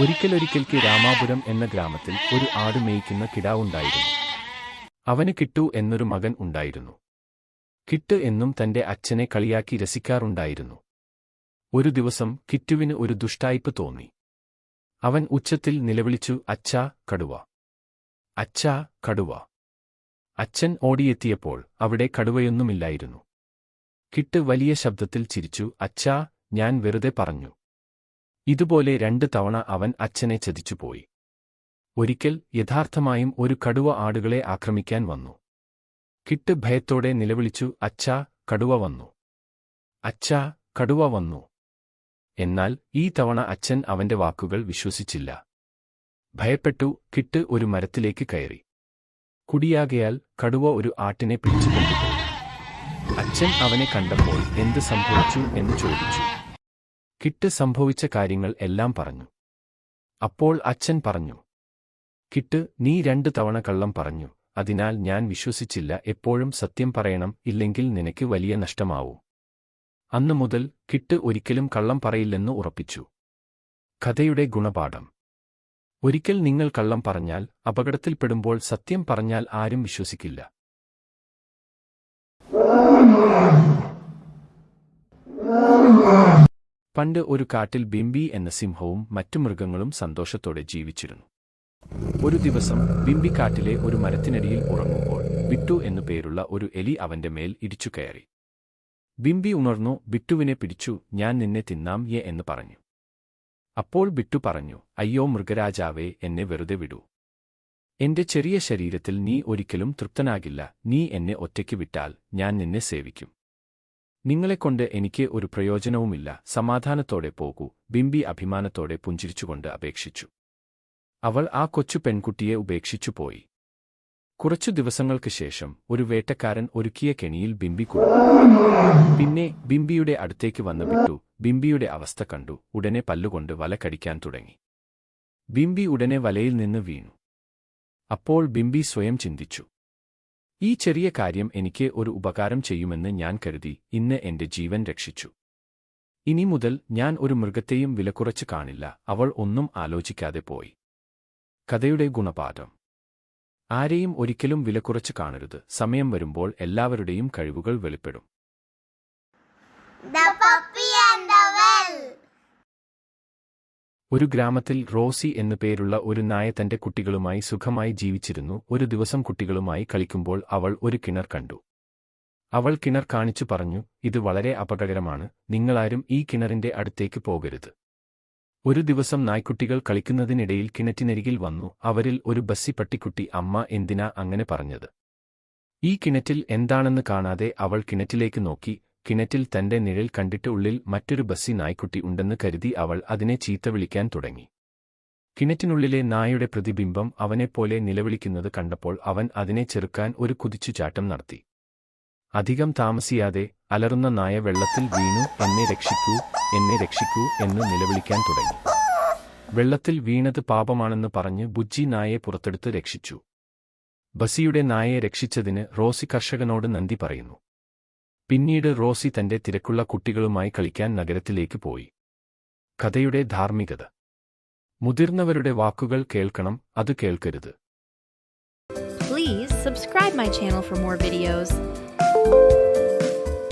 ഒരിക്കലൊരിക്കൽക്ക് രാമാപുരം എന്ന ഗ്രാമത്തിൽ ഒരു ആട് മേയ്ക്കുന്ന കിടാവുണ്ടായിരുന്നു അവന് കിട്ടു എന്നൊരു മകൻ ഉണ്ടായിരുന്നു. കിട്ട് എന്നും തന്റെ അച്ഛനെ കളിയാക്കി രസിക്കാറുണ്ടായിരുന്നു. ഒരു ദിവസം കിറ്റുവിന് ഒരു ദുഷ്ടായ്പ് തോന്നി. അവൻ ഉച്ചത്തിൽ നിലവിളിച്ചു അച്ഛാ കടുവ. അച്ഛാ കടുവ. അച്ഛൻ ഓടിയെത്തിയപ്പോൾ അവിടെ കടുവയൊന്നുമില്ലായിരുന്നു. കിട്ട് വലിയ ശബ്ദത്തിൽ ചിരിച്ചു അച്ഛാ ഞാൻ വെറുതെ പറഞ്ഞു. ഇതുപോലെ രണ്ട് തവണ അവൻ അച്ഛനെ ചതിച്ചുപോയി. ഒരിക്കൽ യഥാർത്ഥമായും ഒരു കടുവ ആടുകളെ ആക്രമിക്കാൻ വന്നു. കിട്ട് ഭയത്തോടെ നിലവിളിച്ചു അച്ഛാ കടുവ വന്നു. അച്ഛാ കടുവ വന്നു. എന്നാൽ ഈ തവണ അച്ഛൻ അവന്റെ വാക്കുകൾ വിശ്വസിച്ചില്ല. ഭയപ്പെട്ടു കിട്ട് ഒരു മരത്തിലേക്ക് കയറി. കുടിയാകയാൽ കടുവ ഒരു ആട്ടിനെ പിടിച്ചു അച്ഛൻ അവനെ കണ്ടപ്പോൾ എന്ത് സംഭവിച്ചു എന്ന് ചോദിച്ചു. കിട്ട് സംഭവിച്ച കാര്യങ്ങൾ എല്ലാം പറഞ്ഞു. അപ്പോൾ അച്ഛൻ പറഞ്ഞു കിട്ട് നീ രണ്ടു തവണ കള്ളം പറഞ്ഞു. അതിനാൽ ഞാൻ വിശ്വസിച്ചില്ല. എപ്പോഴും സത്യം പറയണം. ഇല്ലെങ്കിൽ നിനക്ക് വലിയ നഷ്ടമാവൂ. അന്നു മുതൽ കിട്ട് ഒരിക്കലും കള്ളം പറയില്ലെന്ന് ഉറപ്പിച്ചു. കഥയുടെ ഗുണപാഠം. ഒരിക്കൽ നിങ്ങൾ കള്ളം പറഞ്ഞാൽ അപകടത്തിൽപ്പെടുമ്പോൾ സത്യം പറഞ്ഞാൽ ആരും വിശ്വസിക്കില്ല. പണ്ട് ഒരു കാട്ടിൽ ബിംബി എന്ന സിംഹവും മറ്റു മൃഗങ്ങളും സന്തോഷത്തോടെ ജീവിച്ചിരുന്നു. ഒരു ദിവസം ബിംബി കാട്ടിലെ ഒരു മരത്തിനടിയിൽ ഉറങ്ങുമ്പോൾ ബിട്ടു എന്നു പേരുള്ള ഒരു എലി അവന്റെ മേൽ ഇടിച്ചു കയറി. ബിംബി ഉണർന്നു ബിട്ടുവിനെ പിടിച്ചു ഞാൻ നിന്നെ തിന്നാം യെ എന്ന് പറഞ്ഞു. അപ്പോൾ ബിട്ടു പറഞ്ഞു അയ്യോ മൃഗരാജാവേ എന്നെ വെറുതെ വിടൂ. എന്റെ ചെറിയ ശരീരത്തിൽ നീ ഒരിക്കലും തൃപ്തനാകില്ല നീ എന്നെ ഒറ്റയ്ക്ക് വിട്ടാൽ ഞാൻ നിന്നെ സേവിക്കും. നിങ്ങളെക്കൊണ്ട് എനിക്ക് ഒരു പ്രയോജനവുമില്ല. സമാധാനത്തോടെ പോകൂ. ബിംബി അഭിമാനത്തോടെ പുഞ്ചിരിച്ചുകൊണ്ട് അപേക്ഷിച്ചു. അവൾ ആ കൊച്ചു പെൺകുട്ടിയെ ഉപേക്ഷിച്ചു പോയി. കുറച്ചു ദിവസങ്ങൾക്ക് ശേഷം ഒരു വേട്ടക്കാരൻ ഒരുക്കിയ കെണിയിൽ ബിംബി കുടുങ്ങി പിന്നെ ബിംബിയുടെ അടുത്തേക്ക് വന്നു വിട്ടു. ബിംബിയുടെ അവസ്ഥ കണ്ടു. ഉടനെ പല്ലുകൊണ്ട് വല കടിക്കാൻ തുടങ്ങി. ബിംബി ഉടനെ വലയിൽ നിന്ന് വീണു. അപ്പോൾ ബിംബി സ്വയം ചിന്തിച്ചു. ഈ ചെറിയ കാര്യം എനിക്ക് ഒരു ഉപകാരം ചെയ്യുമെന്ന് ഞാൻ കരുതി ഇന്ന് എന്റെ ജീവൻ രക്ഷിച്ചു. ഇനി മുതൽ ഞാൻ ഒരു മൃഗത്തെയും വിലക്കുറച്ച് കാണില്ല അവൾ ഒന്നും ആലോചിക്കാതെ പോയി. കഥയുടെ ഗുണപാഠം. ആരെയും ഒരിക്കലും വിലക്കുറച്ച് കാണരുത് സമയം വരുമ്പോൾ എല്ലാവരുടെയും കഴിവുകൾ വെളിപ്പെടും. ഒരു ഗ്രാമത്തിൽ റോസി എന്നു പേരുള്ള ഒരു നായ തന്റെ കുട്ടികളുമായി സുഖമായി ജീവിച്ചിരുന്നു. ഒരു ദിവസം കുട്ടികളുമായി കളിക്കുമ്പോൾ അവൾ ഒരു കിണർ കണ്ടു. അവൾ കിണർ കാണിച്ചു പറഞ്ഞു ഇത് വളരെ അപകടകരമാണ്. നിങ്ങളാരും ഈ കിണറിന്റെ അടുത്തേക്ക് പോകരുത്. ഒരു ദിവസം നായ്ക്കുട്ടികൾ കളിക്കുന്നതിനിടയിൽ കിണറ്റിനരികിൽ വന്നു. അവരിൽ ഒരു ബസ്സി പട്ടിക്കുട്ടി അമ്മ എന്തിനാ അങ്ങനെ പറഞ്ഞത്? ഈ കിണറ്റിൽ എന്താണെന്ന് കാണാതെ അവൾ കിണറ്റിലേക്ക് നോക്കി. കിണറ്റിൽ തന്റെ നിഴൽ കണ്ടിട്ട് ഉള്ളിൽ മറ്റൊരു ബസ്സി നായ്ക്കുട്ടി ഉണ്ടെന്ന് കരുതി അവൾ അതിനെ ചീത്ത വിളിക്കാൻ തുടങ്ങി. കിണറ്റിനുള്ളിലെ നായയുടെ പ്രതിബിംബം അവനെപ്പോലെ നിലവിളിക്കുന്നത് കണ്ടപ്പോൾ അവൻ അതിനെ ചെറുക്കാൻ ഒരു കുതിച്ചുചാട്ടം നടത്തി. അധികം താമസിയാതെ അലറുന്ന നായ വെള്ളത്തിൽ വീണു എന്നെ രക്ഷിക്കൂ എന്നെ രക്ഷിക്കൂ എന്ന് നിലവിളിക്കാൻ തുടങ്ങി. വെള്ളത്തിൽ വീണത് പാപമാണെന്ന് പറഞ്ഞ് ബുജ്ജി നായയെ പുറത്തെടുത്ത് രക്ഷിച്ചു. ബസിയുടെ നായയെ രക്ഷിച്ചതിന് റോസി കർഷകനോട് നന്ദി പറയുന്നു. പിന്നീട് റോസി തന്റെ തിരക്കുള്ള കുട്ടികളുമായി കളിക്കാൻ നഗരത്തിലേക്ക് പോയി. കഥയുടെ ധാർമ്മികത. മുതിർന്നവരുടെ വാക്കുകൾ കേൾക്കണം അത് കേൾക്കരുത്. Please subscribe my channel for more videos.